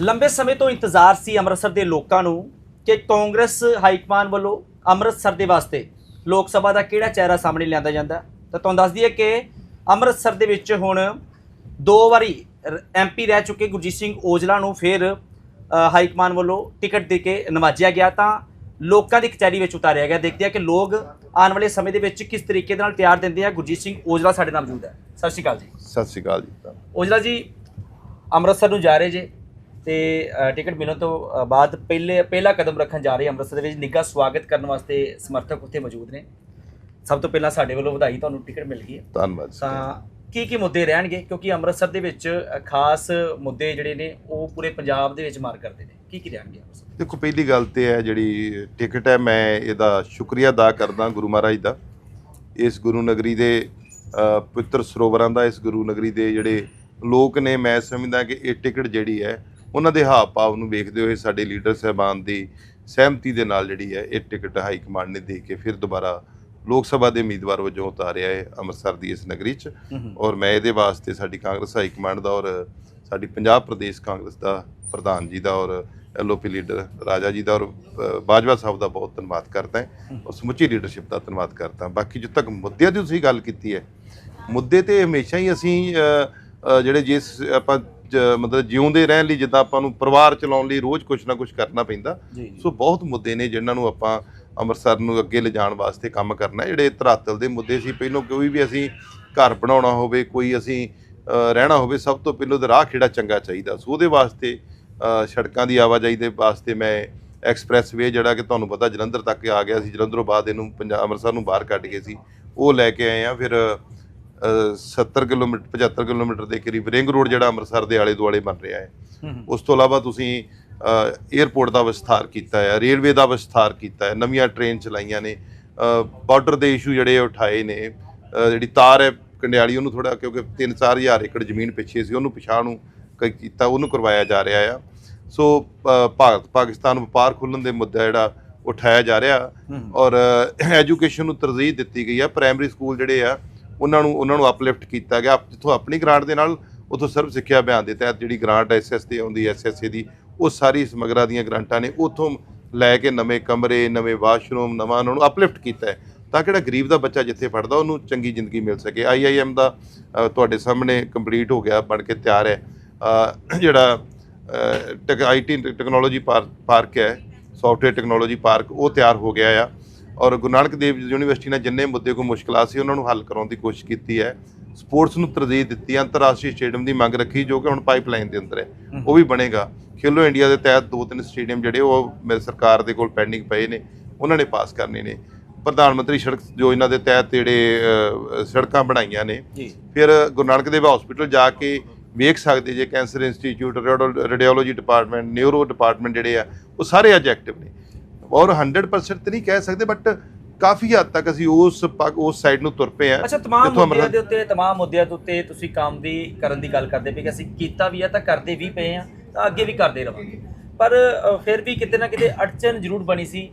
ਲੰਬੇ ਸਮੇਂ ਤੋਂ ਇੰਤਜ਼ਾਰ ਸੀ ਅੰਮ੍ਰਿਤਸਰ ਦੇ ਲੋਕਾਂ ਨੂੰ ਕਿ ਕਾਂਗਰਸ ਹਾਈਕਮਾਨ ਵੱਲੋਂ ਅੰਮ੍ਰਿਤਸਰ ਦੇ ਵਾਸਤੇ ਲੋਕ ਸਭਾ ਦਾ ਕਿਹੜਾ ਚਿਹਰਾ ਸਾਹਮਣੇ ਲਿਆਂਦਾ ਜਾਂਦਾ। ਤਾਂ ਤੁਹਾਨੂੰ ਦੱਸ ਦਈਏ ਕਿ ਅੰਮ੍ਰਿਤਸਰ ਦੇ ਵਿੱਚ ਹੁਣ ਦੋ ਵਾਰੀ ਐਮਪੀ ਰਹਿ ਚੁੱਕੇ ਗੁਰਜੀਤ ਸਿੰਘ ਔਜਲਾ ਨੂੰ ਫਿਰ ਹਾਈਕਮਾਨ ਵੱਲੋਂ ਟਿਕਟ ਦੇ ਕੇ ਨਵਾਜਿਆ ਗਿਆ। ਤਾਂ ਲੋਕਾਂ ਦੀ ਕਚਹਿਰੀ ਵਿੱਚ ਉਤਾਰਿਆ ਗਿਆ। ਦੇਖਦੇ ਆ ਕਿ ਲੋਕ ਆਉਣ ਵਾਲੇ ਸਮੇਂ ਦੇ ਵਿੱਚ ਕਿਸ ਤਰੀਕੇ ਦੇ ਨਾਲ ਪਿਆਰ ਦਿੰਦੇ ਆ। ਗੁਰਜੀਤ ਸਿੰਘ ਔਜਲਾ ਸਾਡੇ ਨਾਲ ਮੌਜੂਦ ਹੈ। ਸਤਿ ਸ਼੍ਰੀ ਅਕਾਲ ਜੀ। ਸਤਿ ਸ਼੍ਰੀ ਅਕਾਲ ਜੀ। ਔਜਲਾ ਜੀ ਅੰਮ੍ਰਿਤਸਰ ਨੂੰ ਜਾ ਰਹੇ ਜੇ। ਤੇ ਟਿਕਟ ਮਿਲਣ ਤੋਂ ਬਾਅਦ ਪਹਿਲੇ ਪਹਿਲਾ ਕਦਮ ਰੱਖਣ ਜਾ ਰਹੇ ਅੰਮ੍ਰਿਤਸਰ ਦੇ ਵਿੱਚ ਨਿੱਘਾ ਸਵਾਗਤ ਕਰਨ ਵਾਸਤੇ ਸਮਰਥਕ ਉੱਥੇ ਮੌਜੂਦ ਨੇ। ਸਭ ਤੋਂ ਪਹਿਲਾਂ ਸਾਡੇ ਵੱਲੋਂ ਵਧਾਈ ਤੁਹਾਨੂੰ ਟਿਕਟ ਮਿਲ ਗਈ ਹੈ। ਧੰਨਵਾਦ। ਤਾਂ ਕੀ ਕੀ ਮੁੱਦੇ ਰਹਿਣਗੇ? ਕਿਉਂਕਿ ਅੰਮ੍ਰਿਤਸਰ ਦੇ ਵਿੱਚ ਖਾਸ ਮੁੱਦੇ ਜਿਹੜੇ ਨੇ ਉਹ ਪੂਰੇ ਪੰਜਾਬ ਦੇ ਵਿੱਚ ਮਾਰ ਕਰਦੇ ਨੇ। ਕੀ ਕੀ ਰਹਿਣਗੇ ਦੇਖੋ ਪਹਿਲੀ ਗੱਲ ਤੇ ਹੈ ਜਿਹੜੀ ਟਿਕਟ ਹੈ ਮੈਂ ਇਹਦਾ ਸ਼ੁਕਰੀਆ ਅਦਾ ਕਰਦਾ ਗੁਰੂ ਮਹਾਰਾਜ ਦਾ। ਇਸ ਗੁਰੂ ਨਗਰੀ ਦੇ ਅ, ਪਵਿੱਤਰ ਸਰੋਵਰਾਂ ਦਾ ਇਸ ਗੁਰੂ ਨਗਰੀ ਦੇ ਜਿਹੜੇ ਲੋਕ ਨੇ ਮੈਂ ਸਮਝਦਾ ਕਿ ਇਹ ਟਿਕਟ ਜਿਹੜੀ ਹੈ ਉਹਨਾਂ ਦੇ ਹਾਵ ਭਾਵ ਨੂੰ ਵੇਖਦੇ ਹੋਏ ਸਾਡੇ ਲੀਡਰ ਸਹਿਬਾਨ ਦੀ ਸਹਿਮਤੀ ਦੇ ਨਾਲ ਜਿਹੜੀ ਹੈ ਇਹ ਟਿਕਟ ਹਾਈ ਕਮਾਂਡ ਨੇ ਦੇ ਕੇ ਫਿਰ ਦੁਬਾਰਾ ਲੋਕ ਸਭਾ ਦੇ ਉਮੀਦਵਾਰ ਵਜੋਂ ਉਤਾਰਿਆ ਹੈ ਅੰਮ੍ਰਿਤਸਰ ਦੀ ਇਸ ਨਗਰੀ 'ਚ। ਔਰ ਮੈਂ ਇਹਦੇ ਵਾਸਤੇ ਸਾਡੀ ਕਾਂਗਰਸ ਹਾਈ ਕਮਾਂਡ ਦਾ ਔਰ ਸਾਡੀ ਪੰਜਾਬ ਪ੍ਰਦੇਸ਼ ਕਾਂਗਰਸ ਦਾ ਪ੍ਰਧਾਨ ਜੀ ਦਾ ਔਰ ਐਲਓਪੀ ਲੀਡਰ ਰਾਜਾ ਜੀ ਦਾ ਔਰ ਬਾਜਵਾ ਸਾਹਿਬ ਦਾ ਬਹੁਤ ਧੰਨਵਾਦ ਕਰਦਾ ਹਾਂ। ਔਰ ਸਮੁੱਚੀ ਲੀਡਰਸ਼ਿਪ ਦਾ ਧੰਨਵਾਦ ਕਰਦਾ। ਬਾਕੀ ਜਿੱਥੇ ਤੱਕ ਮੁੱਦਿਆਂ ਦੀ ਤੁਸੀਂ ਗੱਲ ਕੀਤੀ ਹੈ ਮੁੱਦੇ ਤੇ ਹਮੇਸ਼ਾ ਹੀ ਅਸੀਂ ਜਿਹੜੇ ਜਿਸ ਆਪਾਂ ਜ- ਮਤਲਬ ਜਿਉਂਦੇ ਰਹਿਣ ਲਈ ਜਿੱਦਾਂ ਆਪਾਂ ਨੂੰ ਪਰਿਵਾਰ ਚਲਾਉਣ ਲਈ ਰੋਜ਼ ਕੁਝ ਨਾ ਕੁਝ ਕਰਨਾ ਪੈਂਦਾ। ਸੋ ਬਹੁਤ ਮੁੱਦੇ ਨੇ ਜਿਨ੍ਹਾਂ ਨੂੰ ਆਪਾਂ ਅੰਮ੍ਰਿਤਸਰ ਨੂੰ ਅੱਗੇ ਲਿਜਾਣ ਵਾਸਤੇ ਕੰਮ ਕਰਨਾ। ਜਿਹੜੇ ਧਰਾਤਲ ਦੇ ਮੁੱਦੇ ਸੀ ਪਹਿਲੋਂ ਕੋਈ ਵੀ ਅਸੀਂ ਘਰ ਬਣਾਉਣਾ ਹੋਵੇ ਕੋਈ ਅਸੀਂ ਰਹਿਣਾ ਹੋਵੇ ਸਭ ਤੋਂ ਪਹਿਲੋਂ ਤਾਂ ਰਾਹ ਖੇੜਾ ਚੰਗਾ ਚਾਹੀਦਾ। ਸੋ ਉਹਦੇ ਵਾਸਤੇ ਸੜਕਾਂ ਦੀ ਆਵਾਜਾਈ ਦੇ ਵਾਸਤੇ ਮੈਂ ਐਕਸਪ੍ਰੈਸ ਵੇ ਜਿਹੜਾ ਕਿ ਤੁਹਾਨੂੰ ਪਤਾ ਜਲੰਧਰ ਤੱਕ ਆ ਗਿਆ ਸੀ ਜਲੰਧਰੋਂ ਬਾਅਦ ਇਹਨੂੰ ਪੰਜਾਬ ਅੰਮ੍ਰਿਤਸਰ ਨੂੰ ਬਾਹਰ ਕੱਢ ਗਏ ਸੀ ਉਹ ਲੈ ਕੇ ਆਏ ਆ ਫਿਰ 70 ਕਿਲੋਮੀਟਰ 75 ਕਿਲੋਮੀਟਰ ਦੇ ਕਰੀਬ ਰਿੰਗ ਰੋਡ ਜਿਹੜਾ ਅੰਮ੍ਰਿਤਸਰ ਦੇ ਆਲੇ ਦੁਆਲੇ ਬਣ ਰਿਹਾ ਹੈ। ਉਸ ਤੋਂ ਇਲਾਵਾ ਤੁਸੀਂ 에ਅਰਪੋਰਟ ਦਾ ਵਿਸਥਾਰ ਕੀਤਾ ਹੈ ਰੇਲਵੇ ਦਾ ਵਿਸਥਾਰ ਕੀਤਾ ਹੈ ਨਵੀਆਂ ਟ੍ਰੇਨ ਚਲਾਈਆਂ ਨੇ ਬਾਰਡਰ ਦੇ ਇਸ਼ੂ ਜਿਹੜੇ ਉਠਾਏ ਨੇ ਜਿਹੜੀ ਤਾਰ ਹੈ ਕੰਡਿਆਲੀ ਉਹਨੂੰ ਥੋੜਾ ਕਿਉਂਕਿ 3-4000 ਏਕੜ ਜ਼ਮੀਨ ਪਿੱਛੇ ਸੀ ਉਹਨੂੰ ਪਿਛਾਂ ਨੂੰ ਕ- ਕੀਤਾ ਉਹਨੂੰ ਕਰਵਾਇਆ ਜਾ ਰਿਹਾ ਆ। ਸੋ ਭਾਰਤ ਪਾਕਿਸਤਾਨ ਵਪਾਰ ਖੁੱਲਣ ਦੇ ਮੁੱਦਾ ਜਿਹੜਾ ਉਠਾਇਆ ਜਾ ਰਿਹਾ ਔਰ ਐਜੂਕੇਸ਼ਨ ਨੂੰ ਤਰਜੀਹ ਦਿੱਤੀ ਗਈ ਆ ਪ੍ਰਾਇਮਰੀ ਸਕੂਲ ਜਿਹੜੇ ਆ ਉਹਨਾਂ ਨੂੰ ਉਹਨਾਂ ਨੂੰ ਅਪਲਿਫਟ ਕੀਤਾ ਗਿਆ। ਜਿੱਥੋਂ ਆਪਣੀ ਗ੍ਰਾਂਟ ਦੇ ਨਾਲ ਉਥੋਂ ਸਰਵ ਸਿੱਖਿਆ ਅਭਿਆਨ ਦੇ ਤਹਿਤ ਜਿਹੜੀ ਗ੍ਰਾਂਟ ਐਸਐਸ ਦੀ ਆਉਂਦੀ ਐਸਐਸਏ ਦੀ, ਉਹ ਸਾਰੀ ਸਮਗਰਾ ਦੀਆਂ ਗ੍ਰਾਂਟਾਂ ਨੇ ਉਥੋਂ ਲੈ ਕੇ ਨਵੇਂ ਕਮਰੇ, ਨਵੇਂ ਵਾਸ਼ਰੂਮ ਨਵਾਂ ਉਹਨਾਂ ਨੂੰ ਅਪਲਿਫਟ ਕੀਤਾ ਹੈ। ਤਾਂ ਕਿ ਜਿਹੜਾ ਗਰੀਬ ਦਾ ਬੱਚਾ ਜਿੱਥੇ ਪੜਦਾ ਉਹਨੂੰ ਚੰਗੀ ਜ਼ਿੰਦਗੀ ਮਿਲ ਸਕੇ। ਆਈਆਈਐਮ ਦਾ ਤੁਹਾਡੇ ਸਾਹਮਣੇ ਕੰਪਲੀਟ ਹੋ ਗਿਆ, ਬਣ ਕੇ ਤਿਆਰ ਹੈ। ਜਿਹੜਾ ਟੈਕ ਆਈਟੀ ਟੈਕਨੋਲੋਜੀ ਪਾਰਕ ਹੈ ਸੌਫਟਵੇਅਰ ਟੈਕਨੋਲੋਜੀ ਪਾਰਕ ਉਹ ਤਿਆਰ ਹੋ ਗਿਆ ਆ। ਔਰ ਗੁਰੂ ਨਾਨਕ ਦੇਵ ਯੂਨੀਵਰਸਿਟੀ ਨੇ ਜਿੰਨੇ ਮੁੱਦੇ ਕੋ ਮੁਸ਼ਕਲਾਂ ਸੀ ਉਹਨਾਂ ਨੂੰ ਹੱਲ ਕਰਾਉਣ ਦੀ ਕੋਸ਼ਿਸ਼ ਕੀਤੀ ਹੈ। ਸਪੋਰਟਸ ਨੂੰ ਤਰਜੀਹ ਦਿੱਤੀ ਅੰਤਰਰਾਸ਼ਟਰੀ ਸਟੇਡੀਅਮ ਦੀ ਮੰਗ ਰੱਖੀ ਜੋ ਕਿ ਹੁਣ ਪਾਈਪਲਾਈਨ ਦੇ ਅੰਦਰ ਹੈ। ਉਹ ਵੀ ਬਣੇਗਾ। ਖੇਲੋ ਇੰਡੀਆ ਦੇ ਤਹਿਤ ਦੋ ਤਿੰਨ ਸਟੇਡੀਅਮ ਜਿਹੜੇ ਉਹ ਮੇਰੇ ਸਰਕਾਰ ਦੇ ਕੋਲ ਪੈਂਡਿੰਗ ਪਏ ਨੇ ਉਹਨਾਂ ਨੇ ਪਾਸ ਕਰਨੇ ਨੇ। ਪ੍ਰਧਾਨ ਮੰਤਰੀ ਸੜਕ ਯੋਜਨਾ ਦੇ ਤਹਿਤ ਜਿਹੜੇ ਸੜਕਾਂ ਬਣਾਈਆਂ ਨੇ। ਫਿਰ ਗੁਰੂ ਨਾਨਕ ਦੇਵ ਹਸਪੀਟਲ ਜਾ ਕੇ ਵੇਖ ਸਕਦੇ ਜੇ cancer institute radiology department neuro department ਜਿਹੜੇ ਆ ਉਹ ਸਾਰੇ ਅੱਜ ਐਕਟਿਵ ਨੇ। ਔਰ 100% ਤੇ ਨਹੀਂ ਕਹਿ ਸਕਦੇ ਬਟ ਕਾਫੀ ਹੱਦ ਤੱਕ ਅਸੀਂ ਉਸ ਉਸ ਸਾਈਡ ਨੂੰ ਤੁਰ ਪਏ ਆ ਅੱਛਾ ਤਮਾਮ ਮੁੱਦਿਆਂ ਦੇ ਉੱਤੇ ਤਮਾਮ ਮੁੱਦਿਆਂ ਦੇ ਉੱਤੇ ਤੁਸੀਂ ਕੰਮ ਵੀ ਕਰਨ ਦੀ ਗੱਲ ਕਰਦੇ ਪਏ ਕਿ ਅਸੀਂ ਕੀਤਾ ਵੀ ਆ ਤਾਂ ਕਰਦੇ ਵੀ ਪਏ ਆ ਤਾਂ ਅੱਗੇ ਵੀ ਕਰਦੇ ਰਵਾਂਗੇ। ਪਰ ਫਿਰ ਵੀ ਕਿਤੇ ਨਾ ਕਿਤੇ ਅੜਚਨ ਜ਼ਰੂਰ ਬਣੀ ਸੀ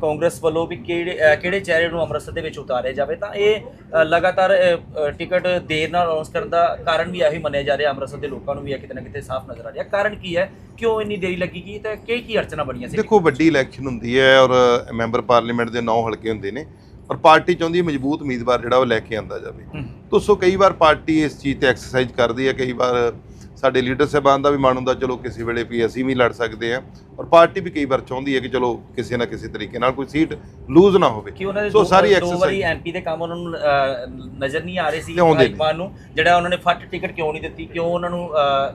ਕਾਂਗਰਸ ਵੱਲੋਂ ਵੀ ਕਿਹੜੇ ਕਿਹੜੇ ਚਿਹਰੇ ਨੂੰ ਅੰਮ੍ਰਿਤਸਰ ਦੇ ਵਿੱਚ ਉਤਾਰਿਆ ਜਾਵੇ ਤਾਂ ਇਹ ਲਗਾਤਾਰ ਟਿਕਟ ਦੇਰ ਨਾਲ ਅਨਾਉਂਸ ਕਰਨ ਦਾ ਕਾਰਨ ਵੀ ਇਹੀ ਮੰਨਿਆ ਜਾ ਰਿਹਾ ਅੰਮ੍ਰਿਤਸਰ ਦੇ ਲੋਕਾਂ ਨੂੰ ਵੀ ਇਹ ਕਿਤੇ ਨਾ ਕਿਤੇ ਸਾਫ਼ ਨਜ਼ਰ ਆ ਰਿਹਾ। ਕਾਰਨ ਕੀ ਹੈ? ਕਿਉਂ ਇੰਨੀ ਦੇਰੀ ਲੱਗੀ ਕੀ? ਤੇ ਕੀ ਕੀ ਅੜਚਨਾ ਬਣੀਆਂ ਸੀ? ਦੇਖੋ ਵੱਡੀ ਇਲੈਕਸ਼ਨ ਹੁੰਦੀ ਹੈ ਔਰ ਮੈਂਬਰ ਪਾਰਲੀਮੈਂਟ ਦੇ 9 ਹਲਕੇ ਹੁੰਦੇ ਨੇ ਔਰ ਪਾਰਟੀ ਚਾਹੁੰਦੀ ਹੈ ਮਜ਼ਬੂਤ ਉਮੀਦਵਾਰ ਜਿਹੜਾ ਉਹ ਲੈ ਕੇ ਆਂਦਾ ਜਾਵੇ। ਤੋ ਸੋ ਕਈ ਵਾਰ ਪਾਰਟੀ ਇਸ ਚੀਜ਼ ਤੇ ਐਕਸਰਸਾਈਜ਼ ਕਰਦੀ ਹੈ ਕਈ ਵਾਰ ਸਾਡੇ ਲੀਡਰ ਸਾਹਿਬਾਨ ਦਾ ਵੀ ਮਨ ਹੁੰਦਾ ਚਲੋ ਕਿਸੇ ਵੇਲੇ ਵੀ ਅਸੀਂ ਵੀ ਲੜ ਸਕਦੇ ਹਾਂ। ਔਰ ਪਾਰਟੀ ਵੀ ਕਈ ਵਾਰ ਚਾਹੁੰਦੀ ਹੈ ਕਿ ਚਲੋ ਕਿਸੇ ਨਾ ਕਿਸੇ ਤਰੀਕੇ ਨਾਲ ਕੋਈ ਸੀਟ ਲੂਜ਼ ਨਾ ਹੋਵੇ। ਦੇ ਸੋ ਦੋ ਸਾਰੀ ਦੋ exercise- ਵਾਰੀ ਐਮਪੀ ਦੇ ਕੰਮ ਉਹਨਾਂ ਨੂੰ ਨਜ਼ਰ ਨਹੀਂ ਆ ਰਹੇ ਸੀ। ਹਾਈਕਮਾਨ ਨੂੰ ਜਿਹੜਾ ਉਹਨਾਂ ਨੇ ਫੱਟ ਟਿਕਟ ਕਿਉਂ ਨਹੀਂ ਦਿੱਤੀ ਕਿਉਂ ਉਹਨਾਂ ਨੂੰ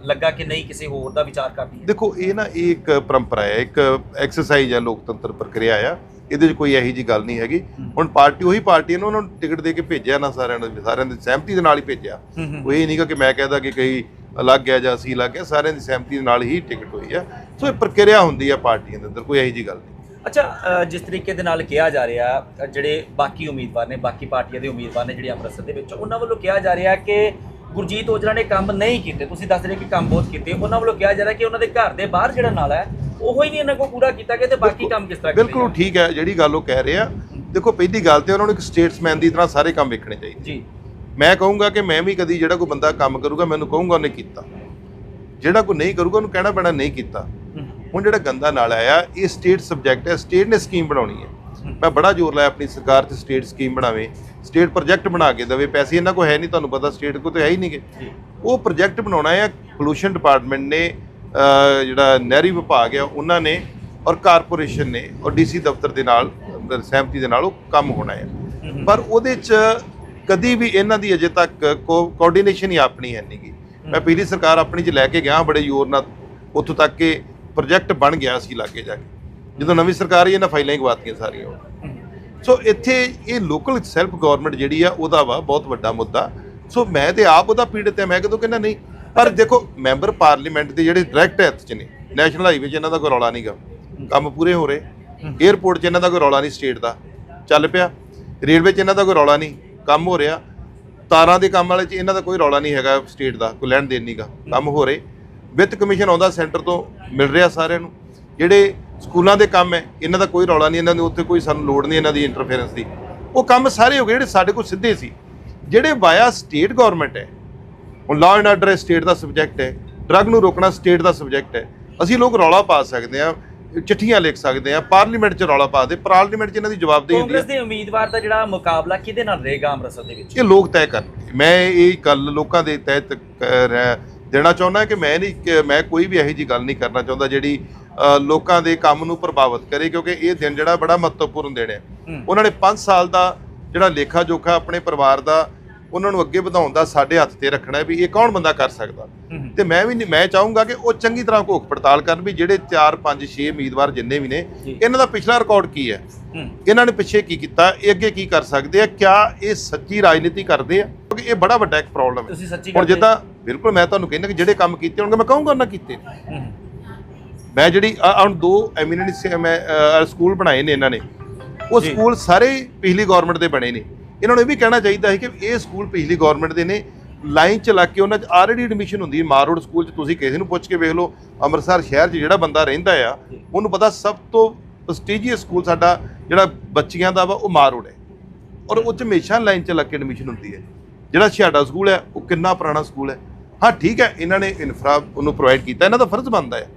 ਲੱਗਾ ਕਿ ਨਹੀਂ ਕਿਸੇ ਹੋਰ ਦਾ ਵਿਚਾਰ ਕਰਦੀ ਹੈ? ਦੇਖੋ ਇਹ ਨਾ ਇਹ ਇੱਕ ਪਰੰਪਰਾ ਹੈ ਇੱਕ ਐਕਸਰਸਾਈਜ਼ ਹੈ ਲੋਕਤੰਤਰ ਪ੍ਰਕਿਰਿਆ ਆ। ਇਹਦੇ 'ਚ ਕੋਈ ਇਹੋ ਜੀ ਗੱਲ ਨਹੀਂ ਹੈਗੀ। ਹੁਣ ਪਾਰਟੀ ਉਹੀ ਪਾਰਟੀ ਹੈ ਨਾ ਉਹਨਾਂ ਨੂੰ ਟਿਕਟ ਦੇ ਕੇ ਭੇਜਿਆ ਨਾ ਸਾਰਿਆਂ ਨੂੰ ਸਾਰਿਆਂ ਦੀ ਸਹਿਮਤੀ ਦੇ ਨਾਲ ਹੀ ਭੇਜਿਆ। ਉਹ ਇਹ ਨਹੀਂਗਾ ਕਿ ਮੈਂ ਕਹਿੰਦਾ ਕਿ ਕਈ ਅਲੱਗ ਗਿਆ ਜਾਂ ਅਸੀਂ ਅਲੱਗ ਗਿਆ ਸਾਰਿਆਂ ਦੀ ਸਹਿਮਤੀ ਦੇ ਨਾਲ ਹੀ ਟਿਕਟ ਹੋਈ ਆ ਸੋ ਇਹ ਪ੍ਰਕਿਰਿਆ ਹੁੰਦੀ ਆ ਪਾਰਟੀਆਂ ਦੇ ਅੰਦਰ ਕੋਈ ਇਹੋ ਜੀ ਗੱਲ ਨਹੀਂ। ਅੱਛਾ ਜਿਸ ਤਰੀਕੇ ਦੇ ਨਾਲ ਕਿਹਾ ਜਾ ਰਿਹਾ ਜਿਹੜੇ ਬਾਕੀ ਉਮੀਦਵਾਰ ਨੇ ਬਾਕੀ ਪਾਰਟੀਆਂ ਦੇ ਉਮੀਦਵਾਰ ਨੇ ਜਿਹੜੇ ਅੰਮ੍ਰਿਤਸਰ ਦੇ ਵਿੱਚ ਉਹਨਾਂ ਵੱਲੋਂ ਕਿਹਾ ਜਾ ਰਿਹਾ ਕਿ ਗੁਰਜੀਤ ਔਜਲਾ ਨੇ ਕੰਮ ਨਹੀਂ ਕੀਤੇ। ਤੁਸੀਂ ਦੱਸ ਰਹੇ ਕਿ ਕੰਮ ਬਹੁਤ ਕੀਤੇ। ਉਹਨਾਂ ਵੱਲੋਂ ਕਿਹਾ ਜਾ ਰਿਹਾ ਕਿ ਉਹਨਾਂ ਦੇ ਘਰ ਦੇ ਬਾਹਰ ਜਿਹੜਾ ਨਾਲਾ ਹੈ ਉਹ ਹੀ ਨਹੀਂ ਇਹਨਾਂ ਕੋਲ ਪੂਰਾ ਕੀਤਾ ਗਿਆ ਤੇ ਬਾਕੀ ਕੰਮ ਕਿਸ ਤਰ੍ਹਾਂ ਬਿਲਕੁਲ ਠੀਕ ਹੈ ਜਿਹੜੀ ਗੱਲ ਉਹ ਕਹਿ ਰਹੇ ਆ। ਦੇਖੋ ਪਹਿਲੀ ਗੱਲ ਤੇ ਉਹਨਾਂ ਨੂੰ ਇੱਕ ਸਟੇਟਸਮੈਨ ਦੀ ਤਰ੍ਹਾਂ ਸਾਰੇ ਕੰਮ ਵੇਖਣੇ ਚਾਹੀਦੇ। ਜੀ। ਮੈਂ ਕਹੂੰਗਾ ਕਿ ਮੈਂ ਵੀ ਕਦੀ ਜਿਹੜਾ ਕੋਈ ਬੰਦਾ ਕੰਮ ਕਰੂਗਾ ਮੈਨੂੰ ਕਹੂੰਗਾ ਉਹਨੇ ਕੀਤਾ। ਜਿਹੜਾ ਕੋਈ ਨਹੀਂ ਕਰੂਗਾ ਉਹਨੂੰ ਕਹਿਣਾ ਪੈਣਾ ਨਹੀਂ ਕੀਤਾ। ਹੁਣ ਜਿਹੜਾ ਗੰਦਾ ਨਾਲਾ ਆ ਇਹ ਸਟੇਟ ਸਬਜੈਕਟ ਹੈ ਸਟੇਟ ਨੇ ਸਕੀਮ ਬਣਾਉਣੀ ਹੈ। ਮੈਂ ਬੜਾ ਜ਼ੋਰ ਲਾਇਆ ਆਪਣੀ ਸਰਕਾਰ ਤੇ ਸਟੇਟ ਸਕੀਮ ਬਣਾਵੇ ਸਟੇਟ ਪ੍ਰੋਜੈਕਟ ਬਣਾ ਕੇ ਦੇਵੇ ਪੈਸੇ ਇਹਨਾਂ ਕੋਲ ਹੈ ਨਹੀਂ ਤੁਹਾਨੂੰ ਪਤਾ ਸਟੇਟ ਕੋਲ ਤੇ ਹੈ ਹੀ ਨਹੀਂਗੇ ਉਹ ਪ੍ਰੋਜੈਕਟ ਬਣਾਉਣਾ ਹੈ ਪੋਲੂਸ਼ਨ ਡਿਪਾਰਟਮੈਂਟ ਨੇ ਜਿਹੜਾ ਨਹਿਰੀ ਵਿਭਾਗ ਆ ਉਹਨਾਂ ਨੇ ਔਰ ਕਾਰਪੋਰੇਸ਼ਨ ਨੇ ਔਰ ਡੀਸੀ ਦਫ਼ਤਰ ਦੇ ਨਾਲ ਸਹਿਮਤੀ ਦੇ ਨਾਲ ਉਹ ਕੰਮ ਹੋਣਾ ਹੈ। ਪਰ ਉਹਦੇ ਚ ਕਦੀ ਵੀ ਇਹਨਾਂ ਦੀ ਅਜੇ ਤੱਕ ਕੋਆਰਡੀਨੇਸ਼ਨ ਹੀ ਆਪਣੀ ਹੈ ਨਹੀਂਗੀ ਮੈਂ ਪਿਛਲੀ ਸਰਕਾਰ ਆਪਣੀ ਚ ਲੈ ਕੇ ਗਿਆ ਬੜੇ ਜ਼ੋਰ ਨਾਲ ਉੱਥੋਂ ਤੱਕ ਕਿ ਪ੍ਰੋਜੈਕਟ ਬਣ ਗਿਆ ਸੀ ਲਾਗੇ ਜਾ ਕੇ। ਜਦੋਂ ਨਵੀਂ ਸਰਕਾਰ ਆਈ ਇਹਨਾਂ ਫਾਈਲਾਂ ਹੀ ਗਵਾਤੀਆਂ ਸਾਰੀਆਂ। ਸੋ ਇੱਥੇ ਇਹ ਲੋਕਲ ਸੈਲਫ ਗਵਰਨਮੈਂਟ ਜਿਹੜੀ ਆ ਉਹਦਾ ਵਾ ਬਹੁਤ ਵੱਡਾ ਮੁੱਦਾ। ਸੋ ਮੈਂ ਤੇ ਆਪ ਉਹਦਾ ਪੀੜਤ ਹੈ ਮੈਂ ਕਦੋਂ ਕਹਿੰਦਾ ਨਹੀਂ ਪਰ ਦੇਖੋ, ਮੈਂਬਰ ਪਾਰਲੀਮੈਂਟ ਦੇ ਜਿਹੜੇ ਡਾਇਰੈਕਟ ਹੱਥ 'ਚ ਨੇ ਨੈਸ਼ਨਲ ਹਾਈਵੇ 'ਚ ਇਹਨਾਂ ਦਾ ਕੋਈ ਰੌਲਾ ਨਹੀਂਗਾ ਕੰਮ ਪੂਰੇ ਹੋ ਰਹੇ। 에ਅਰਪੋਰਟ 'ਚ ਇਹਨਾਂ ਦਾ ਕੋਈ ਰੌਲਾ ਨਹੀਂ ਸਟੇਟ ਦਾ। ਚੱਲ ਪਿਆ। ਰੇਲਵੇ 'ਚ ਇਹਨਾਂ ਦਾ ਕੋਈ ਰੌਲਾ ਨਹੀਂ। ਕੰਮ ਹੋ ਰਿਹਾ। ਤਾਰਾਂ ਦੇ ਕੰਮ ਵਾਲੇ 'ਚ ਇਹਨਾਂ ਦਾ ਕੋਈ ਰੌਲਾ ਨਹੀਂ ਹੈਗਾ ਸਟੇਟ ਦਾ, ਕੋਈ ਲੈਣ ਦੇਣ ਨਹੀਂਗਾ ਕੰਮ ਹੋ ਰਹੇ। ਵਿੱਤ ਕਮਿਸ਼ਨ ਆਉਂਦਾ ਸੈਂਟਰ ਤੋਂ ਮਿਲ ਰਿਹਾ ਸਾਰਿਆਂ ਨੂੰ। ਜਿਹੜੇ ਸਕੂਲਾਂ ਦੇ ਕੰਮ ਹੈ, ਇਹਨਾਂ ਦਾ ਕੋਈ ਰੌਲਾ ਨਹੀਂ। ਇਹਨਾਂ ਦੇ ਉੱਥੇ ਕੋਈ ਸਾਨੂੰ ਲੋੜ ਨਹੀਂ ਇਹਨਾਂ ਦੀ ਇੰਟਰਫੇਰੈਂਸ ਦੀ। ਉਹ ਕੰਮ ਸਾਰੇ ਹੋ ਗਏ ਜਿਹੜੇ ਸਾਡੇ ਕੋਲ ਸਿੱਧੇ ਸੀ। ਜਿਹੜੇ ਵਾਇਆ ਸਟੇਟ ਗਵਰਨਮੈਂਟ ਹੈ ਹੁਣ ਲਾਅ ਐਂਡ ਆਰਡਰ ਸਟੇਟ ਦਾ ਸਬਜੈਕਟ ਹੈ ਡਰੱਗ ਨੂੰ ਰੋਕਣਾ ਸਟੇਟ ਦਾ ਸਬਜੈਕਟ ਹੈ। ਅਸੀਂ ਲੋਕ ਰੌਲਾ ਪਾ ਸਕਦੇ ਹਾਂ ਚਿੱਠੀਆਂ ਲਿਖ ਸਕਦੇ ਹਾਂ ਪਾਰਲੀਮੈਂਟ 'ਚ ਰੌਲਾ ਪਾ ਦੇ ਪਾਰਲੀਮੈਂਟ 'ਚ ਇਹਨਾਂ ਦੀ ਜਵਾਬਦੇਹੀ ਹੁੰਦੀ ਹੈ। ਕਾਂਗਰਸ ਦੇ ਉਮੀਦਵਾਰ ਦਾ ਜਿਹੜਾ ਮੁਕਾਬਲਾ ਕਿਹਦੇ ਨਾਲ ਰਹੇਗਾ ਅੰਮ੍ਰਿਤਸਰ ਦੇ ਵਿੱਚ? ਇਹ ਲੋਕ ਤੈਅ ਕਰਨਗੇ ਮੈਂ ਇਹ ਗੱਲ ਲੋਕਾਂ ਦੇ ਤਹਿਤ ਦੇਣਾ ਚਾਹੁੰਦਾ ਕਿ ਮੈਂ ਨਹੀਂ ਮੈਂ ਕੋਈ ਵੀ ਇਹੋ ਜੀ ਗੱਲ ਨਹੀਂ ਕਰਨਾ ਚਾਹੁੰਦਾ ਜਿਹੜੀ ਲੋਕਾਂ ਦੇ ਕੰਮ ਨੂੰ ਪ੍ਰਭਾਵਿਤ ਕਰੇ ਕਿਉਂਕਿ ਇਹ ਦਿਨ ਜਿਹੜਾ ਬੜਾ ਮਹੱਤਵਪੂਰਨ ਦਿਨ ਹੂੰ। ਉਹਨਾਂ ਨੇ 5 ਸਾਲ ਦਾ ਜਿਹੜਾ ਲੇਖਾ ਜੋਖਾ ਆਪਣੇ ਪਰਿਵਾਰ ਦਾ ਉਹਨਾਂ ਨੂੰ ਅੱਗੇ ਵਧਾਉਣ ਦਾ ਸਾਡੇ ਹੱਥ ਤੇ ਰੱਖਣਾ ਹੈ ਵੀ ਇਹ ਕੌਣ ਬੰਦਾ ਕਰ ਸਕਦਾ। ਤੇ ਮੈਂ ਵੀ ਮੈਂ ਚਾਹੂੰਗਾ ਕਿ ਉਹ ਚੰਗੀ ਤਰ੍ਹਾਂ ਘੋਖ ਪੜਤਾਲ ਕਰਨ ਵੀ ਜਿਹੜੇ 4 5 6 ਉਮੀਦਵਾਰ ਜਿੰਨੇ ਵੀ ਨੇ। ਇਹਨਾਂ ਦਾ ਪਿਛਲਾ ਰਿਕਾਰਡ ਕੀ ਹੈ? ਇਹਨਾਂ ਨੇ ਪਿੱਛੇ ਕੀ ਕੀਤਾ? ਇਹ ਅੱਗੇ ਕੀ ਕਰ ਸਕਦੇ ਆ? ਕਿਆ ਇਹ ਸੱਚੀ ਰਾਜਨੀਤੀ ਕਰਦੇ ਆ? ਕਿਉਂਕਿ ਇਹ ਬੜਾ ਵੱਡਾ ਇੱਕ ਪ੍ਰੋਬਲਮ ਹੈ। ਹੁਣ ਜਿੱਦਾਂ ਬਿਲਕੁਲ ਮੈਂ ਤੁਹਾਨੂੰ ਕਹਿੰਦਾ ਕਿ ਜਿਹੜੇ ਕੰਮ ਕੀਤੇ ਹੋਣਗੇ ਮੈਂ ਕਹੂੰਗਾ ਉਹਨਾਂ ਕੀਤੇ ਮੈਂ ਜਿਹੜੀ ਹੁਣ ਦੋ ਅਹ, ਸਕੂਲ ਬਣਾਏ ਨੇ ਇਹਨਾਂ ਨੇ। ਉਹ। ਸਕੂਲ ਸਾਰੇ ਪਿਛਲੀ ਗਵਰਨਮੈਂਟ ਦੇ ਬਣੇ ਨੇ। ਇਹਨਾਂ ਨੂੰ ਇਹ ਵੀ ਕਹਿਣਾ ਚਾਹੀਦਾ ਹੈ ਕਿ ਇਹ ਸਕੂਲ ਪਿਛਲੀ ਗਵਰਨਮੈਂਟ ਦੇ ਨੇ ਲਾਈਨ ਚ ਲੱਗ ਕੇ ਉਹਨਾਂ 'ਚ ਆਲਰੇਡੀ ਐਡਮਿਸ਼ਨ ਹੁੰਦੀ ਹੈ। ਮਾਰ ਸਕੂਲ 'ਚ ਤੁਸੀਂ ਕਿਸੇ ਨੂੰ ਪੁੱਛ ਕੇ ਵੇਖ ਲਓ, ਅੰਮ੍ਰਿਤਸਰ ਸ਼ਹਿਰ 'ਚ ਜਿਹੜਾ ਬੰਦਾ ਰਹਿੰਦਾ ਆ, ਉਹਨੂੰ ਪਤਾ ਸਭ ਤੋਂ ਪ੍ਰੈਸਟੀਜੀਅਸ ਸਕੂਲ ਸਾਡਾ ਜਿਹੜਾ ਬੱਚੀਆਂ ਦਾ ਵਾ, ਉਹ ਮਾਰ ਹੈ। ਔਰ ਉਹ 'ਚ ਹਮੇਸ਼ਾ ਲਾਈਨ 'ਚ ਲੱਗ ਕੇ ਐਡਮਿਸ਼ਨ ਹੁੰਦੀ ਹੈ। ਜਿਹੜਾ ਛਿਆਟਾ ਸਕੂਲ ਹੈ, ਉਹ ਕਿੰਨਾ ਪੁਰਾਣਾ ਸਕੂਲ ਹੈ। ਹਾਂ, ਠੀਕ ਹੈ, ਇਹਨਾਂ ਨੇ ਇਨਫਰਾ ਉਹਨੂੰ ਪ੍ਰੋਵਾਈਡ ਕੀਤਾ, ਇਹਨਾਂ ਦਾ ਫਰਜ਼ ਬਣਦਾ ਹੈ।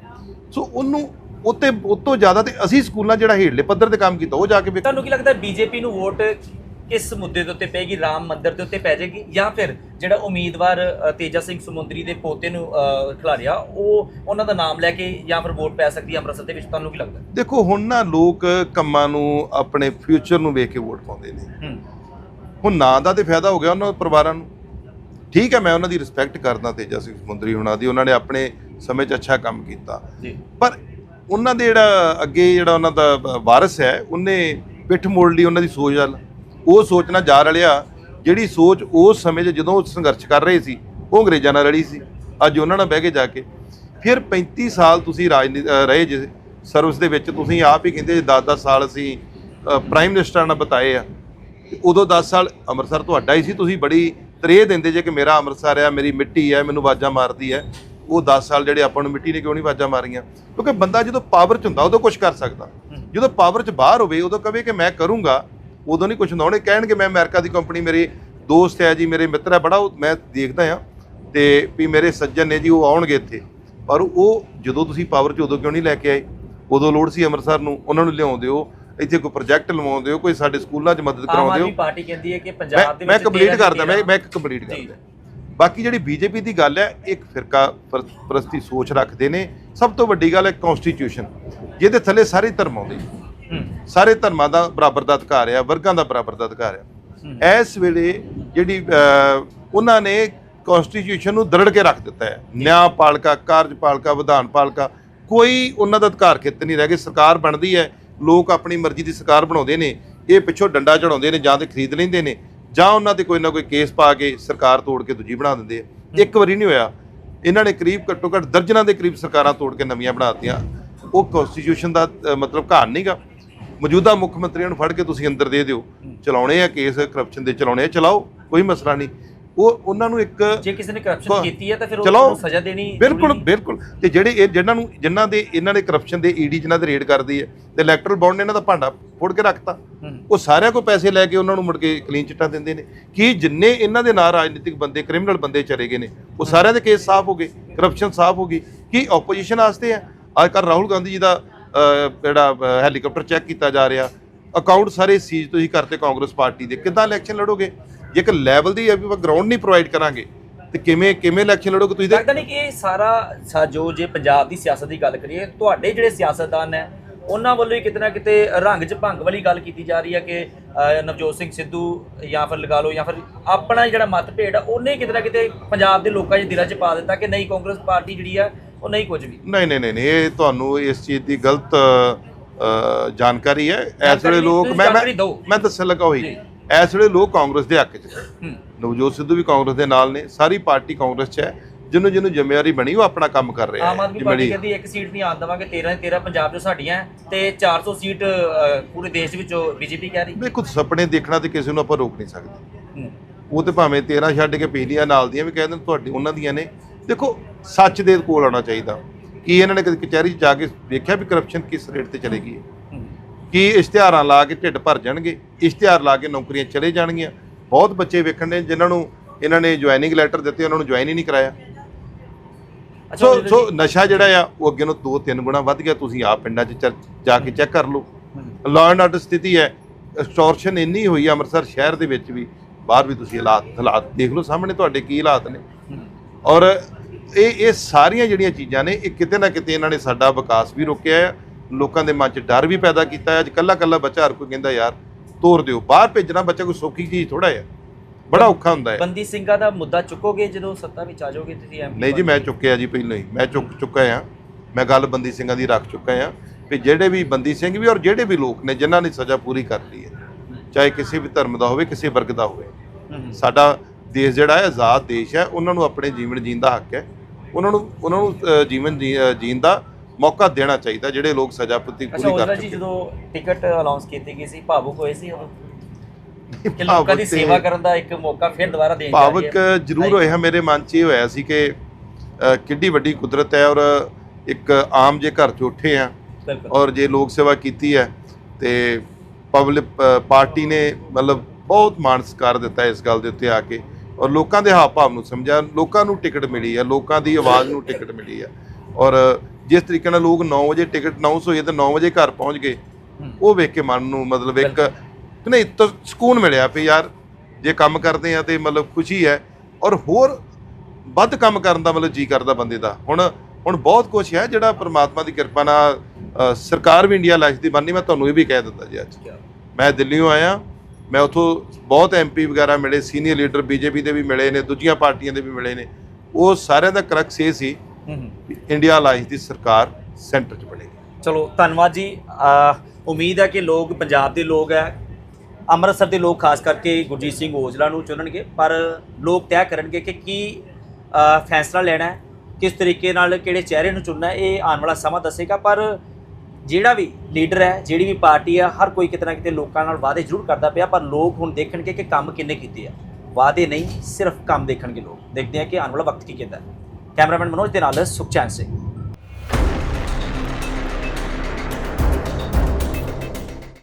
ਸੋ ਉਹਨੂੰ ਉੱਤੇ, ਉਹ ਤੋਂ ਜ਼ਿਆਦਾ ਤੇ ਅਸੀਂ ਸਕੂਲਾਂ ਜਿਹੜਾ ਹੇਠਲੇ ਪੱਧਰ ਤੇ ਕੰਮ ਕੀਤਾ, ਉਹ ਜਾ ਕੇ ਵੇਖੋ। ਤੁਹਾਨੂੰ ਕੀ ਲੱਗਦਾ ਬੀਜੇਪੀ ਨੂੰ ਵੋਟ ਕਿਸ ਮੁੱਦੇ ਦੇ ਉੱਤੇ ਪਏਗੀ? ਰਾਮ ਮੰਦਿਰ ਦੇ ਉੱਤੇ ਪੈ ਜਾਏਗੀ ਜਾਂ ਫਿਰ ਜਿਹੜਾ ਉਮੀਦਵਾਰ ਤੇਜਾ ਸਿੰਘ ਸਮੁੰਦਰੀ ਦੇ ਪੋਤੇ ਨੂੰ ਖਿਲਾਰਿਆ ਉਹ ਉਹਨਾਂ ਦਾ ਨਾਮ ਲੈ ਕੇ ਜਾਂ ਫਿਰ ਵੋਟ ਪੈ ਸਕਦੀ ਅੰਮ੍ਰਿਤਸਰ ਦੇ ਵਿੱਚ? ਤੁਹਾਨੂੰ ਕੀ ਲੱਗਦਾ? ਦੇਖੋ ਹੁਣ ਨਾ ਲੋਕ ਕੰਮਾਂ ਨੂੰ ਆਪਣੇ ਫਿਊਚਰ ਨੂੰ ਵੇਖ ਕੇ ਵੋਟ ਪਾਉਂਦੇ ਨੇ। ਹੁਣ ਨਾਂ ਦਾ ਤੇ ਫਾਇਦਾ ਹੋ ਗਿਆ ਉਹਨਾਂ ਪਰਿਵਾਰਾਂ ਨੂੰ। ਠੀਕ ਹੈ ਮੈਂ ਉਹਨਾਂ ਦੀ ਰਿਸਪੈਕਟ ਕਰਦਾ ਤੇਜਾ ਸਿੰਘ ਸਮੁੰਦਰੀ ਉਹਨਾਂ ਦੀ। ਉਹਨਾਂ ਨੇ ਆਪਣੇ ਸਮੇਂ 'ਚ ਅੱਛਾ ਕੰਮ ਕੀਤਾ। ਪਰ ਉਹਨਾਂ ਦੇ ਜਿਹੜਾ ਅੱਗੇ ਜਿਹੜਾ ਉਹਨਾਂ ਦਾ ਵਾਰਿਸ ਹੈ ਉਹਨੇ ਪਿੱਠ ਮੋੜ ਲਈ ਉਹਨਾਂ ਦੀ ਸੋਚ ਵੱਲ। ਉਹ ਸੋਚ ਨਾਲ ਜਾ ਰਲਿਆ ਜਿਹੜੀ ਸੋਚ ਉਸ ਸਮੇਂ 'ਚ ਜਦੋਂ ਉਹ ਸੰਘਰਸ਼ ਕਰ ਰਹੇ ਸੀ ਉਹ ਅੰਗਰੇਜ਼ਾਂ ਨਾਲ ਰਲੀ ਸੀ। ਅੱਜ ਉਹਨਾਂ ਨਾਲ ਬਹਿ ਕੇ ਜਾ ਕੇ। ਫਿਰ 35 ਸਾਲ ਤੁਸੀਂ ਰਾਜਨੀਤੀ ਰਹੇ ਜਿਸ ਸਰਵਿਸ ਦੇ ਵਿੱਚ ਤੁਸੀਂ ਆਪ ਹੀ ਕਹਿੰਦੇ 10-10 ਸਾਲ ਅਸੀਂ ਪ੍ਰਾਈਮ ਮਿਨਿਸਟਰ ਨਾਲ ਬਿਤਾਏ ਆ। ਉਦੋਂ 10 ਸਾਲ ਅੰਮ੍ਰਿਤਸਰ ਤੁਹਾਡਾ ਹੀ ਸੀ ਤੁਸੀਂ ਬੜੀ ਤਰੇਹ ਦਿੰਦੇ ਜੇ ਕਿ ਮੇਰਾ ਅੰਮ੍ਰਿਤਸਰ ਆ ਮੇਰੀ ਮਿੱਟੀ ਹੈ ਮੈਨੂੰ ਆਵਾਜ਼ਾਂ ਮਾਰਦੀ ਹੈ ਉਹ 10 ਸਾਲ ਜਿਹੜੇ ਆਪਾਂ ਨੂੰ ਮਿੱਟੀ ਨੇ ਕਿਉਂ ਨਹੀਂ ਆਵਾਜ਼ਾਂ ਮਾਰੀਆਂ? ਕਿਉਂਕਿ ਬੰਦਾ ਜਦੋਂ ਪਾਵਰ 'ਚ ਹੁੰਦਾ ਉਦੋਂ ਕੁਝ ਕਰ ਸਕਦਾ। ਜਦੋਂ ਪਾਵਰ 'ਚ ਬਾਹਰ ਹੋਵੇ ਉਦੋਂ ਕਵੇ ਕਿ ਮੈਂ ਕਰੂੰਗਾ ਉਦੋਂ ਨਹੀਂ ਕੁਝ ਹੁੰਦਾ। ਉਹਨੇ ਕਹਿਣਗੇ ਮੈਂ ਅਮਰੀਕਾ ਦੀ ਕੰਪਨੀ ਮੇਰੇ ਦੋਸਤ ਹੈ ਜੀ ਮੇਰੇ ਮਿੱਤਰ ਹੈ ਬੜਾ ਉਹ ਮੈਂ ਦੇਖਦਾ ਆ ਤੇ ਵੀ ਮੇਰੇ ਸੱਜਣ ਨੇ ਜੀ ਉਹ ਆਉਣਗੇ ਇੱਥੇ। ਪਰ ਉਹ ਜਦੋਂ ਤੁਸੀਂ ਪਾਵਰ 'ਚ ਉਦੋਂ ਕਿਉਂ ਨਹੀਂ ਲੈ ਕੇ ਆਏ? ਉਦੋਂ ਲੋੜ ਸੀ ਅੰਮ੍ਰਿਤਸਰ ਨੂੰ ਉਹਨਾਂ ਨੂੰ ਲਿਆਉਂਦੇ ਹੋ ਇੱਥੇ ਕੋਈ ਪ੍ਰੋਜੈਕਟ ਲਵਾਉਂਦੇ ਹੋ ਕੋਈ ਸਾਡੇ ਸਕੂਲਾਂ 'ਚ ਮਦਦ ਕਰਾਉਂਦੇ ਹੋ ਪਾਰਟੀ ਕਹਿੰਦੀ ਹੈ ਕਿ ਪੰਜਾਬ ਦੇ ਵਿੱਚ ਮੈਂ ਕੰਪਲੀਟ 13 ਕਰਦਾ ਮੈਂ 13 ਮੈਂ ਇੱਕ ਕੰਪਲੀਟ। ਕਰਦਾ। ਬਾਕੀ ਜਿਹੜੀ ਬੀਜੇਪੀ ਦੀ ਗੱਲ ਹੈ ਇੱਕ ਫਿਰਕਾ ਪਰ- ਪ੍ਰਸਤੀ ਸੋਚ ਰੱਖਦੇ ਨੇ। ਸਭ ਤੋਂ ਵੱਡੀ ਗੱਲ ਹੈ ਕਨਸਟੀਟਿਊਸ਼ਨ ਜਿਹਦੇ ਥੱਲੇ ਸਾਰੇ ਧਰਮ ਆਉਂਦੇ ਸਾਰੇ ਧਰਮਾਂ ਦਾ ਬਰਾਬਰ ਦਾ ਅਧਿਕਾਰ ਆ ਵਰਗਾਂ ਦਾ ਬਰਾਬਰ ਦਾ ਅਧਿਕਾਰ ਆ। ਇਸ ਵੇਲੇ ਜਿਹੜੀ ਉਹਨਾਂ ਨੇ ਕਨਸਟੀਟਿਊਸ਼ਨ ਨੂੰ ਦਰੜ ਕੇ ਰੱਖ ਦਿੱਤਾ ਹੈ। ਨਿਆਂਪਾਲਕਾ ਕਾਰਜਪਾਲਕਾ ਵਿਧਾਨਪਾਲਕਾ ਕੋਈ ਉਹਨਾਂ ਦਾ ਅਧਿਕਾਰ ਖੇਤਰ ਨਹੀਂ ਰਹਿ ਗਏ। ਸਰਕਾਰ ਬਣਦੀ ਹੈ ਲੋਕ ਆਪਣੀ ਮਰਜ਼ੀ ਦੀ ਸਰਕਾਰ ਬਣਾਉਂਦੇ ਨੇ ਇਹ ਪਿੱਛੋਂ ਡੰਡਾ ਚੜਾਉਂਦੇ ਨੇ ਜਾਂ ਤੇ ਖਰੀਦ ਲੈਂਦੇ ਨੇ ਜਾਂ ਉਹਨਾਂ ਤੇ ਕੋਈ ਨਾ ਕੋਈ ਕੇਸ ਪਾ ਕੇ ਸਰਕਾਰ ਤੋੜ ਕੇ ਦੂਜੀ ਬਣਾ ਦਿੰਦੇ ਆ। ਇੱਕ ਵਾਰੀ ਨਹੀਂ ਹੋਇਆ ਇਹਨਾਂ ਨੇ ਕਰੀਬ ਘੱਟੋ ਘੱਟ ਦਰਜਨਾਂ ਦੇ ਕਰੀਬ ਸਰਕਾਰਾਂ ਤੋੜ ਕੇ ਨਵੀਆਂ ਬਣਾਤੀਆਂ ਉਹ ਕਨਸਟੀਟਿਊਸ਼ਨ ਦਾ ਮਤਲਬ ਕਹਾਣ ਨਹੀਂਗਾ ਮੌਜੂਦਾ ਮੁੱਖ ਮੰਤਰੀਆਂ ਨੂੰ ਫੜ ਕੇ ਤੁਸੀਂ ਅੰਦਰ ਦੇ ਦਿਓ। ਚਲਾਉਣੇ ਆ ਕੇਸ ਕਰਪਸ਼ਨ ਦੇ ਚਲਾਉਣੇ ਆ ਚਲਾਓ ਕੋਈ ਮਸਲਾ ਨਹੀਂ। ਉਹ ਉਹਨਾਂ ਨੂੰ ਇੱਕ ਜੇ ਕਿਸੇ ਨੇ ਕਰਪਸ਼ਨ ਕੋ- ਕੀਤੀ ਹੈ ਤਾਂ ਫਿਰ ਉਹਨੂੰ ਸਜ਼ਾ ਦੇਣੀ ਬਿਲਕੁਲ। ਬਿਲਕੁਲ। ਤੇ ਜਿਹੜੇ ਇਹ ਜਿਨ੍ਹਾਂ ਨੂੰ ਜਿਨ੍ਹਾਂ ਦੇ ਇਹਨਾਂ ਦੇ ਕਰਪਸ਼ਨ ਦੇ ਈਡੀ ਜਿਨ੍ਹਾਂ ਦੇ ਰੇਡ ਕਰਦੀ ਹੈ ਤੇ ਇਲੈਕਟਰਲ ਬੌਂਡ ਨੇ ਇਹਨਾਂ ਦਾ ਭਾਂਡਾ ਫੋੜ ਕੇ ਰੱਖਤਾ। ਉਹ ਸਾਰਿਆਂ ਕੋਲ ਪੈਸੇ ਲੈ ਕੇ ਉਹਨਾਂ ਨੂੰ ਮੁੜ ਕੇ ਕਲੀਨ ਚਿੱਟਾਂ ਦਿੰਦੇ ਨੇ। ਕੀ ਜਿੰਨੇ ਇਹਨਾਂ ਦੇ ਨਾਲ ਰਾਜਨੀਤਿਕ ਬੰਦੇ ਕ੍ਰਿਮੀਨਲ ਬੰਦੇ ਚਲੇ ਗਏ ਨੇ ਉਹ ਸਾਰਿਆਂ ਦੇ ਕੇਸ ਸਾਫ਼ ਹੋ ਗਏ ਕਰਪਸ਼ਨ ਸਾਫ਼ ਹੋ ਗਈ। ਕੀ ਆਪੋਜੀਸ਼ਨ ਵਾਸਤੇ ਹੈ? ਅੱਜ ਕੱਲ੍ਹ ਰਾਹੁਲ ਗਾਂਧੀ ਜੀ ਦਾ ਜਿਹੜਾ ਅਹ, ਹੈਲੀਕਾਪਟਰ ਚੈੱਕ ਕੀਤਾ ਜਾ ਰਿਹਾ। ਅਕਾਊਂਟ ਸਾਰੇ ਸੀਜ਼ ਤੁਸੀਂ ਕਰਤੇ ਕਾਂਗਰਸ ਪਾਰਟੀ ਦੇ। ਕਿੱਦਾਂ ਇਲੈਕਸ਼ਨ ਲੜੋਗੇ? ਜੇ ਇੱਕ ਲੈਵਲ ਦੀ ਗਰਾਊਂਡ ਨਹੀਂ ਪ੍ਰੋਵਾਈਡ ਕਰਾਂਗੇ ਤੇ ਕਿਵੇਂ ਕਿਵੇਂ ਇਲੈਕਸ਼ਨ ਲੜੋਗੇ ਤੁਸੀਂ ਲੱਗਦਾ ਨਹੀਂ ਕਿ ਇਹ ਸਾਰਾ ਜੋ ਜੇ ਪੰਜਾਬ ਦੀ ਸਿਆਸਤ ਦੀ ਗੱਲ ਕਰੀਏ ਤੁਹਾਡੇ ਜਿਹੜੇ ਸਿਆਸਤਦਾਨ ਹੈ ਉਹਨਾਂ ਵੱਲੋਂ ਹੀ ਕਿਤੇ ਨਾ ਕਿਤੇ ਰੰਗ 'ਚ ਭੰਗ ਵਾਲੀ ਗੱਲ ਕੀਤੀ ਜਾ ਰਹੀ ਹੈ ਕਿ ਨਵਜੋਤ ਸਿੰਘ ਸਿੱਧੂ ਜਾਂ ਫਿਰ ਲਗਾ ਲਓ ਜਾਂ ਫਿਰ ਆਪਣਾ ਜਿਹੜਾ ਮਤਭੇਦ ਆ ਉਹਨੇ ਕਿਤੇ ਨਾ ਕਿਤੇ ਪੰਜਾਬ ਦੇ ਲੋਕਾਂ ਦੇ ਦਿਲਾਂ 'ਚ ਪਾ ਦਿੱਤਾ ਕਿ ਨਹੀਂ ਕਾਂਗਰਸ ਪਾਰਟੀ ਜਿਹੜੀ ਆ ਉਹ ਨਹੀਂ ਕੁਝ ਵੀ। ਨਹੀਂ ਨਹੀਂ ਨਹੀਂ ਇਹ ਤੁਹਾਨੂੰ ਇਸ ਚੀਜ਼ ਦੀ ਗਲਤ ਅ, ਜਾਣਕਾਰੀ ਹੈ। ਇਸ ਵੇਲੇ ਲੋਕ ਮੈਂ ਮੈਂ। ਮੈਂ ਦੱਸਣ ਲੱਗਾ ਹੋਈ ਜੀ। ਇਸ ਵੇਲੇ ਲੋਕ ਕਾਂਗਰਸ ਦੇ ਹੱਕ 'ਚ ਨੇ। ਹੂੰ। ਨਵਜੋਤ ਸਿੱਧੂ ਵੀ ਕਾਂਗਰਸ ਦੇ ਨਾਲ ਨੇ। ਸਾਰੀ ਪਾਰਟੀ ਕਾਂਗਰਸ 'ਚ ਹੈ। ਜਿਹਨੂੰ ਜਿਹਨੂੰ ਜ਼ਿੰਮੇਵਾਰੀ ਬਣੀ ਉਹ ਆਪਣਾ ਕੰਮ ਕਰ ਰਿਹਾ ਆਮ ਆਦਮੀ ਪਾਰਟੀ ਦੀ- ਕਹਿੰਦੀ ਇੱਕ ਸੀਟ ਨਹੀਂ ਆਉਣ ਦੇਵਾਂਗੇ 13 13 ਪੰਜਾਬ 'ਚ ਸਾਡੀਆਂ ਹੈ ਤੇ 400 ਸੀਟ ਪੂਰੇ ਦੇਸ਼ ਵਿੱਚੋਂ ਬੀਜੇਪੀ ਕਹਿ ਰਹੀ। ਦੇਖੋ ਸੁਪਨੇ ਦੇਖਣਾ ਤੇ ਕਿਸੇ ਨੂੰ ਆਪਾਂ ਰੋਕ ਨਹੀਂ ਸਕਦੇ। ਹੂੰ। ਉਹ ਤੇ ਭਾਵੇਂ 13 ਛੱਡ ਕੇ ਪਿਛਲੀਆਂ ਨਾਲ ਦੀਆਂ ਵੀ ਕਹਿ ਦੇਣ ਤੁਹਾਡੀ ਉਹਨਾਂ ਦੀਆਂ ਨੇ। ਦੇਖੋ ਸੱਚ ਦੇ ਕੋਲ ਆਉਣਾ ਚਾਹੀਦਾ। ਕੀ ਇਹਨਾਂ ਨੇ ਕਦੇ ਕਚਹਿਰੀ 'ਚ ਜਾ ਕੇ ਵੇਖਿਆ ਵੀ ਕਰਪਸ਼ਨ ਕਿਸ ਰੇਟ ਤੇ ਚਲੇਗੀ ਕੀ ਇਸ਼ਤਿਹਾਰਾਂ ਲਾ ਕੇ ਢਿੱਡ ਭਰ ਜਾਣਗੇ? ਇਸ਼ਤਿਹਾਰ ਲਾ ਕੇ ਨੌਕਰੀਆਂ ਚਲੇ ਜਾਣਗੀਆਂ? ਬਹੁਤ ਬੱਚੇ ਵੇਖਣ ਨੇ ਜਿਨ੍ਹਾਂ ਨੂੰ ਇਹਨਾਂ ਨੇ ਜੁਆਇਨਿੰਗ ਲੈਟਰ ਦਿੱਤੇ ਉਹਨਾਂ ਨੂੰ ਜੁਆਇਨ ਹੀ ਨਹੀਂ ਕਰਾਇਆ। ਅੱਛਾ ਸੋ ਸੋ ਨਸ਼ਾ ਜਿਹੜਾ ਆ ਉਹ ਅੱਗੇ ਨੂੰ ਦੋ ਤਿੰਨ ਗੁਣਾ ਵੱਧ ਗਿਆ। ਤੁਸੀਂ ਆਪ ਪਿੰਡਾਂ 'ਚ ਜਾ ਕੇ ਚੈੱਕ ਕਰ ਲਓ। ਲਾਅ ਐਂਡ ਆਰਡਰ ਸਥਿਤੀ ਹੈ। ਐਕਸਟੋਰਸ਼ਨ ਇੰਨੀ ਹੋਈ ਆ ਅੰਮ੍ਰਿਤਸਰ ਸ਼ਹਿਰ ਦੇ ਵਿੱਚ ਵੀ। ਬਾਹਰ ਵੀ ਤੁਸੀਂ ਹਾਲਾਤ ਹਾਲਾਤ ਦੇਖ ਲਓ ਸਾਹਮਣੇ ਤੁਹਾਡੇ ਕੀ ਹਾਲਾਤ ਨੇ। ਔਰ ਇਹ ਇਹ ਸਾਰੀਆਂ ਜਿਹੜੀਆਂ ਚੀਜ਼ਾਂ ਨੇ ਇਹ ਕਿਤੇ ਨਾ ਕਿਤੇ ਇਹਨਾਂ ਨੇ ਸਾਡਾ ਵਿਕਾਸ ਵੀ ਰੋਕਿਆ ਹੈ ਲੋਕਾਂ ਦੇ ਮਨ 'ਚ ਡਰ ਵੀ ਪੈਦਾ ਕੀਤਾ ਹੈ ਅੱਜ ਕੱਲਾ ਕੱਲਾ ਬੱਚਾ ਹਰ ਕੋਈ ਕਹਿੰਦਾ ਯਾਰ ਤੋਰ ਦਿਓ। ਬਾਹਰ ਭੇਜਣਾ ਬੱਚਾ ਕੋਈ ਸੌਖੀ ਚੀਜ਼ ਥੋੜਾ ਹੈ ਬੜਾ ਔਖਾ ਹੁੰਦਾ ਹੈ ਬੰਦੀ ਸਿੰਘਾਂ ਦਾ ਮੁੱਦਾ ਚੁੱਕੋਗੇ ਜਦੋਂ ਸੱਤਾ ਵਿੱਚ ਆ ਜਾਓਗੇ ਤੁਸੀਂ ਐਮਪੀ ਨਹੀਂ ਜੀ ਮੈਂ ਚੁੱਕਿਆ ਜੀ ਪਹਿਲਾਂ ਹੀ। ਮੈਂ ਚੁੱਕ ਚੁੱਕਾ ਆ। ਮੈਂ ਗੱਲ ਬੰਦੀ ਸਿੰਘਾਂ ਦੀ ਰੱਖ ਚੁੱਕਾ ਆ ਵੀ ਜਿਹੜੇ ਵੀ ਬੰਦੀ ਸਿੰਘ ਵੀ ਔਰ ਜਿਹੜੇ ਵੀ ਲੋਕ ਨੇ ਜਿਨ੍ਹਾਂ ਨੇ ਸਜ਼ਾ ਪੂਰੀ ਕਰ ਲਈ ਹੈ ਚਾਹੇ ਕਿਸੇ ਵੀ ਧਰਮ ਦਾ ਹੋਵੇ ਕਿਸੇ ਵਰਗ ਦਾ ਹੋਵੇ। ਹੂੰ, ਹੂੰ। ਸਾਡਾ ਦੇਸ਼ ਜਿਹੜਾ ਹੈ ਆਜ਼ਾਦ ਦੇਸ਼ ਹੈ। ਉਹਨਾਂ ਨੂੰ ਆਪਣੇ ਜੀਵਨ ਜੀਣ ਦਾ ਹੱਕ ਹੈ। ਉਹਨਾਂ ਨੂੰ ਉਹਨਾਂ ਨੂੰ ਜੀਵਨ ਜੀਣ ਦਾ ਮੌਕਾ ਦੇਣਾ ਚਾਹੀਦਾ ਜਿਹੜੇ ਲੋਕ ਸਜ਼ਾ ਪੂਰੀ ਅੱਛਾ ਪੂਰੀ ਕਰ ਚੁੱਕੇ ਜਦੋਂ ਟਿਕਟ ਅਨਾਉਂਸ ਕੀਤੀ ਗਈ ਸੀ ਭਾਵੁਕ ਹੋਏ ਸੀ ਉਦੋਂ ਕਿ ਲੋਕਾਂ ਦੀ ਸੇਵਾ ਕਰਨ ਦਾ ਇੱਕ ਮੌਕਾ ਫਿਰ ਦੁਬਾਰਾ ਦੇਣ ਜਾ ਭਾਵਕ ਜ਼ਰੂਰ ਹੋਇਆ ਮੇਰੇ ਮਨ 'ਚ ਇਹ ਹੋਇਆ ਸੀ ਕਿ ਕਿੱਡੀ ਵੱਡੀ ਕੁਦਰਤ ਹੈ ਔਰ ਇੱਕ ਆਮ ਜੇ ਘਰ 'ਚ ਉੱਠੇ ਆ ਔਰ ਜੇ ਲੋਕ ਸੇਵਾ ਕੀਤੀ ਹੈ ਤੇ ਪਬਲਿਕ ਪਾਰਟੀ ਨੇ ਮਤਲਬ ਬਹੁਤ ਮਾਣ ਸਤਿਕਾਰ ਦਿੱਤਾ ਇਸ ਗੱਲ ਦੇ ਉੱਤੇ ਆ ਕੇ। ਔਰ ਲੋਕਾਂ ਦੇ ਹਾਵ ਭਾਵ ਨੂੰ ਸਮਝਿਆ ਲੋਕਾਂ ਨੂੰ ਟਿਕਟ ਮਿਲੀ ਹੈ ਲੋਕਾਂ ਦੀ ਆਵਾਜ਼ ਨੂੰ ਟਿਕਟ ਮਿਲੀ ਹੈ ਔਰ ਜਿਸ ਤਰੀਕੇ ਨਾਲ ਲੋਕ 9 ਵਜੇ ਟਿਕਟ ਅਨਾਉਂਸ ਹੋਈ ਤੇ 9 ਵਜੇ ਘਰ ਪਹੁੰਚ ਗਏ। ਉਹ ਵੇਖ ਕੇ ਮਨ ਨੂੰ ਮਤਲਬ ਇੱਕ ਨਹੀਂ ਤਾਂ ਸਕੂਨ ਮਿਲਿਆ ਵੀ ਯਾਰ ਜੇ ਕੰਮ ਕਰਦੇ ਆ ਤੇ ਮਤਲਬ ਖੁਸ਼ੀ ਹੈ। ਔਰ ਹੋਰ ਵੱਧ ਕੰਮ ਕਰਨ ਦਾ ਮਤਲਬ ਜੀ ਕਰਦਾ ਬੰਦੇ ਦਾ। ਹੁਣ ਹੁਣ ਬਹੁਤ ਕੁਝ ਹੈ ਜਿਹੜਾ ਪ੍ਰਮਾਤਮਾ ਦੀ ਕਿਰਪਾ ਨਾਲ ਸਰਕਾਰ ਵੀ ਇੰਡੀਆ ਲਾਈਫ ਦੀ ਬਣਨੀ ਮੈਂ ਤੁਹਾਨੂੰ ਇਹ ਵੀ ਕਹਿ ਦਿੰਦਾ ਜੀ ਅੱਜ। ਮੈਂ ਦਿੱਲੀੋਂ ਆਇਆ ਮੈਂ ਉੱਥੋਂ ਬਹੁਤ ਐਮਪੀ ਵਗੈਰਾ ਮਿਲੇ ਸੀਨੀਅਰ ਲੀਡਰ ਬੀਜੇਪੀ ਦੇ ਵੀ ਮਿਲੇ ਨੇ ਦੂਜੀਆਂ ਪਾਰਟੀਆਂ ਦੇ ਵੀ ਮਿਲੇ ਨੇ। ਉਹ ਸਾਰਿਆਂ ਦਾ ਕਰਕਸ ਇਹ ਸੀ ਇੰਡੀਆ ਲਾਈਫ ਦੀ ਸਰਕਾਰ ਸੈਂਟਰ 'ਚ ਬਣੇਗੀ। ਚਲੋ ਧੰਨਵਾਦ ਜੀ। ਉਮੀਦ ਹੈ ਕਿ ਲੋਕ ਪੰਜਾਬ ਦੇ ਲੋਕ ਹੈ ਅੰਮ੍ਰਿਤਸਰ ਦੇ ਲੋਕ ਖਾਸ ਕਰਕੇ ਗੁਰਜੀਤ ਸਿੰਘ ਔਜਲਾ ਨੂੰ ਚੁਣਨਗੇ ਪਰ ਲੋਕ ਤੈਅ ਕਰਨਗੇ ਕਿ ਕੀ ਫੈਸਲਾ ਲੈਣਾ ਹੈ ਕਿਸ ਤਰੀਕੇ ਨਾਲ ਕਿਹੜੇ ਚਿਹਰੇ ਨੂੰ ਚੁਣਨਾ ਇਹ ਆਉਣ ਵਾਲਾ ਸਮਾਂ ਦੱਸੇਗਾ। ਪਰ ਜਿਹੜਾ ਵੀ ਲੀਡਰ ਹੈ, ਜਿਹੜੀ ਵੀ ਪਾਰਟੀ ਆ, ਹਰ ਕੋਈ ਕਿਤੇ ਨਾ ਕਿਤੇ ਲੋਕਾਂ ਨਾਲ ਵਾਅਦੇ ਜ਼ਰੂਰ ਕਰਦਾ ਪਿਆ, ਪਰ ਲੋਕ ਹੁਣ ਦੇਖਣਗੇ ਕਿ ਕੰਮ ਕਿੰਨੇ ਕੀਤੇ ਆ। ਵਾਅਦੇ ਨਹੀਂ, ਸਿਰਫ ਕੰਮ ਦੇਖਣਗੇ ਲੋਕ। ਦੇਖਦੇ ਆ ਕਿ ਆਉਣ ਵਾਲਾ ਵਕਤ ਕੀ ਕਹਿੰਦਾ ਕੈਮਰਾਮੈਨ ਮਨੋਜ ਦੇ ਨਾਲ ਸੁਖਚੈਨ ਸਿੰਘ।